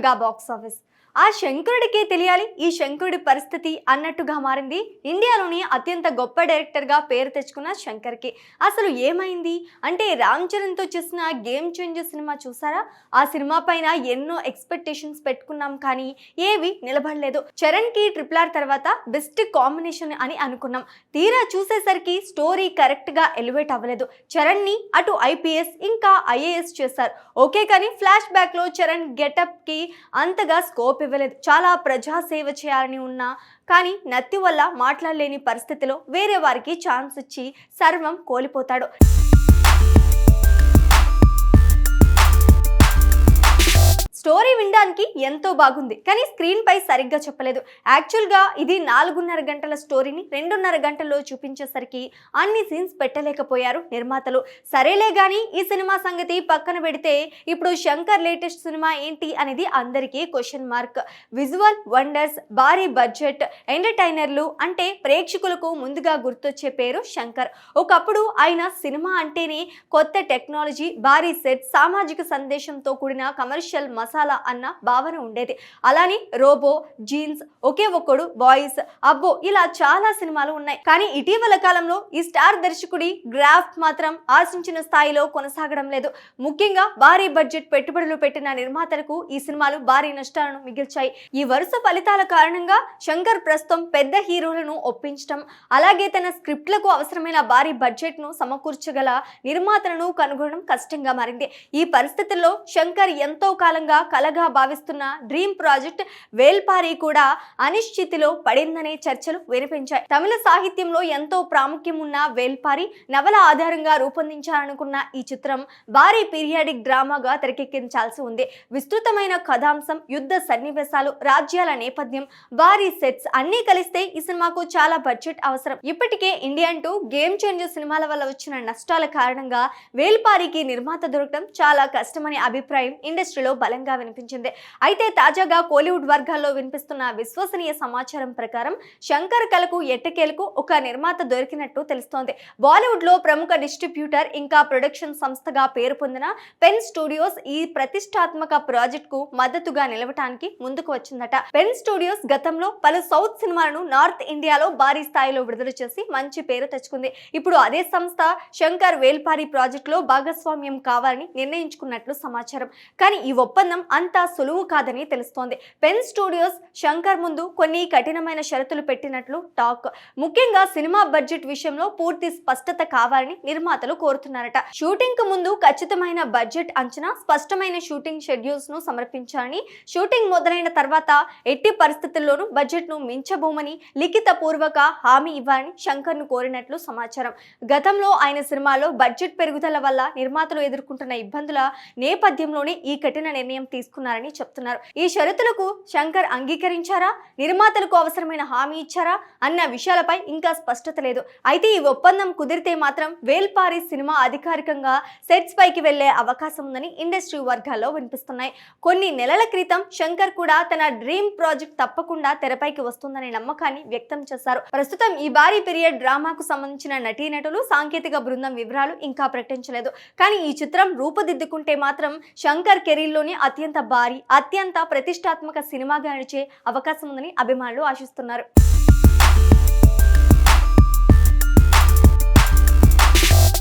Mega box office ఆ శంకరుడికే తెలియాలి ఈ శంకరుడి పరిస్థితి అన్నట్టుగా మారింది. ఇండియాలోని అత్యంత గొప్ప డైరెక్టర్గా పేరు తెచ్చుకున్న శంకర్కి. అసలు ఏమైంది? అంటే రామ్ చరణ్తో చేసిన గేమ్ చేంజర్ సినిమా చూసారా? ఆ సినిమా పైన ఎన్నో ఎక్స్పెక్టేషన్స్ పెట్టుకున్నాం కానీ ఏవి నిలబడలేదు. చరణ్కి ట్రిపుల్ ఆర్ తర్వాత బెస్ట్ కాంబినేషన్ అని అనుకున్నాం. తీరా చూసేసరికి స్టోరీ కరెక్ట్గా ఎలివేట్ అవ్వలేదు. చరణ్ని అటు ఐపీఎస్ ఇంకా ఐఏఎస్ చేశారు. ఓకే కానీ ఫ్లాష్ బ్యాక్లో చరణ్ గెటప్కి అంతగా స్కోప్ ఇవ్వలేదు చాలా ప్రజాసేవ చేయాలని ఉన్నా కానీ నత్తి వల్ల మాట్లాడలేని పరిస్థితిలో వేరే వారికి ఛాన్స్ ఇచ్చి సర్వం కోల్పోతాడు. స్టోరీ వినడానికి ఎంతో బాగుంది. కానీ స్క్రీన్ పై సరిగ్గా చెప్పలేదు. యాక్చువల్గా ఇది నాలుగున్నర గంటల స్టోరీని రెండున్నర గంటల్లో చూపించేసరికి అన్ని సీన్స్ పెట్టలేకపోయారు నిర్మాతలు. సరేలే కానీ ఈ సినిమా సంగతి పక్కన పెడితే ఇప్పుడు శంకర్ లేటెస్ట్ సినిమా ఏంటి అనేది అందరికీ క్వశ్చన్ మార్క్. విజువల్ వండర్స్ భారీ బడ్జెట్ ఎంటర్టైనర్లు అంటే ప్రేక్షకులకు ముందుగా గుర్తొచ్చే పేరు శంకర్. ఒకప్పుడు ఆయన సినిమా అంటేనే కొత్త టెక్నాలజీ భారీ సెట్ సామాజిక సందేశంతో కూడిన కమర్షియల్ మసాలా అన్న భావన ఉండేది. అలానే రోబో జీన్స్ ఒకే ఒక్కడు బాయ్స్ అబ్బో ఇలా చాలా సినిమాలు ఉన్నాయి. కానీ ఇటీవల కాలంలో ఈ స్టార్ దర్శకుడి గ్రాఫ్ మాత్రం ఆశించిన స్థాయిలో కొనసాగడం లేదు. ముఖ్యంగా భారీ బడ్జెట్ పెట్టుబడులు పెట్టిన నిర్మాతలకు ఈ సినిమాలు భారీ నష్టాలను మిగిల్చాయి. ఈ వరుస ఫలితాల కారణంగా శంకర్ ప్రస్తుతం పెద్ద హీరోలను ఒప్పించడం అలాగే తన స్క్రిప్ట్లకు అవసరమైన భారీ బడ్జెట్ను సమకూర్చగల నిర్మాతలను కనుగొనడం కష్టంగా మారింది. ఈ పరిస్థితుల్లో శంకర్ ఎంతో కాలంగా కలగా భావిస్తున్న డ్రీమ్ ప్రాజెక్ట్ వేల్పారి కూడా అనిశ్చితిలో పడిందనే చర్చలు వినిపించాయి. తమిళ సాహిత్యంలో ఎంతో ప్రాముఖ్యం ఉన్న వేల్పారి నవల ఆధారంగా రూపొందించాలనుకున్న ఈ చిత్రం భారీ పీరియాడిక్ డ్రామాగా తెరకెక్కించాల్సి ఉంది. విస్తృతమైన కథాంశం యుద్ధ సన్నివేశాలు రాజ్యాల నేపథ్యం భారీ సెట్స్ అన్నీ కలిస్తే ఈ సినిమాకు చాలా బడ్జెట్ అవసరం. ఇప్పటికే ఇండియన్ టూ గేమ్ చేంజర్ సినిమాల వల్ల వచ్చిన నష్టాల కారణంగా వేల్పారికి నిర్మాత దొరకడం చాలా కష్టమనే అభిప్రాయం ఇండస్ట్రీలో బలంగా వినిపించింది. అయితే తాజాగా కోలీవుడ్ వర్గాల్లో వినిపిస్తున్న విశ్వసనీయ సమాచారం ప్రకారం శంకర్ కలకు ఎట్టకేలకు ఒక నిర్మాత దొరికినట్టు తెలుస్తోంది. బాలీవుడ్లో ప్రముఖ డిస్ట్రిబ్యూటర్ ఇంకా ప్రొడక్షన్ సంస్థగా పేరు పొందిన పెన్ స్టూడియోస్ ఈ ప్రతిష్టాత్మక ప్రాజెక్ట్కు మద్దతుగా నిలవటానికి ముందుకు వచ్చిందట. పెన్ స్టూడియోస్ గతంలో పలు సౌత్ సినిమాలను నార్త్ ఇండియాలో భారీ స్థాయిలో విడుదల చేసి మంచి పేరు తెచ్చుకుంది. ఇప్పుడు అదే సంస్థ శంకర్ వేల్పారి ప్రాజెక్ట్లో భాగస్వామ్యం కావాలని నిర్ణయించుకున్నట్లు సమాచారం. కానీ ఈ ఒప్పందం అంత సులువు కాదని తెలుస్తోంది. పెన్ స్టూడియోస్ శంకర్ ముందు కొన్ని కఠినమైన షరతులు పెట్టినట్లు టాక్. ముఖ్యంగా సినిమా బడ్జెట్ విషయంలో పూర్తి స్పష్టత కావాలని నిర్మాతలు కోరుతున్నారట. షూటింగ్కు ముందు ఖచ్చితమైన బడ్జెట్ అంచనా స్పష్టమైన షూటింగ్ షెడ్యూల్స్ను సమర్పించాలని షూటింగ్ మొదలైన తర్వాత ఎట్టి పరిస్థితుల్లోనూ బడ్జెట్ను మించబోమని లిఖిత పూర్వక హామీ ఇవ్వాలని శంకర్ను కోరినట్లు సమాచారం. గతంలో ఆయన సినిమాలో బడ్జెట్ పెరుగుదల వల్ల నిర్మాతలు ఎదుర్కొంటున్న ఇబ్బందుల నేపథ్యంలోనే ఈ కఠిన నిర్ణయం తీసుకున్నారని చెప్తున్నారు. ఈ షరతులకు శంకర్ అంగీకరించారా? నిర్మాతలకు అవసరమైన హామీ ఇచ్చారా? అన్న విషయాలపై ఇంకా స్పష్టత లేదు. అయితే ఈ ఒప్పందం కుదిరితే మాత్రం వేల్పారి సినిమా అధికారికంగా సెట్స్ పైకి వెళ్ళే అవకాశం ఉందని ఇండస్ట్రీ వర్గాల్లో వినిపిస్తున్నాయి. కొన్ని నెలల క్రితం శంకర్ కూడా తన డ్రీమ్ ప్రాజెక్ట్ తప్పకుండా తెరపైకి వస్తుందనే నమ్మకాన్ని వ్యక్తం చేశారు. ప్రస్తుతం ఈ భారీ పీరియడ్ డ్రామాకు సంబంధించిన నటీనటులు సాంకేతిక బృందం వివరాలు ఇంకా ప్రకటించలేదు. కానీ ఈ చిత్రం రూపుదిద్దుకుంటే మాత్రం శంకర్ కెరీర్లోని అత్యంత భారీ అత్యంత ప్రతిష్టాత్మక సినిమాగా నడిచే అవకాశం ఉందని అభిమానులు ఆశిస్తున్నారు.